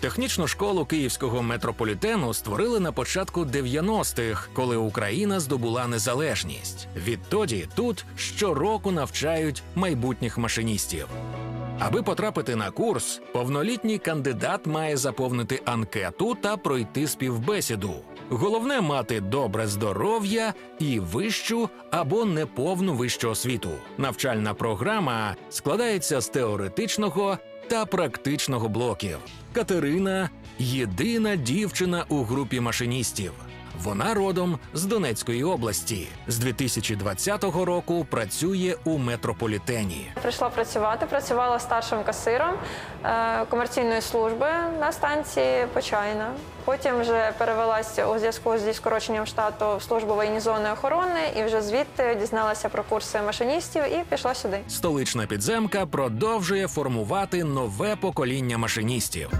Технічну школу київського метрополітену створили на початку 90-х, коли Україна здобула незалежність. Відтоді тут щороку навчають майбутніх машиністів. Аби потрапити на курс, повнолітній кандидат має заповнити анкету та пройти співбесіду. Головне мати добре здоров'я і вищу або неповну вищу освіту. Навчальна програма складається з теоретичного та практичного блоків. Катерина єдина дівчина у групі машиністів. Вона родом з Донецької області. З 2020 року працює у метрополітені. Прийшла працювати, працювала старшим касиром е, комерційної служби на станції Почайна. Потім вже перевелася у зв'язку зі скороченням штату в службу воєнізованої охорони і вже звідти дізналася про курси машиністів і пішла сюди. Столична підземка продовжує формувати нове покоління машиністів.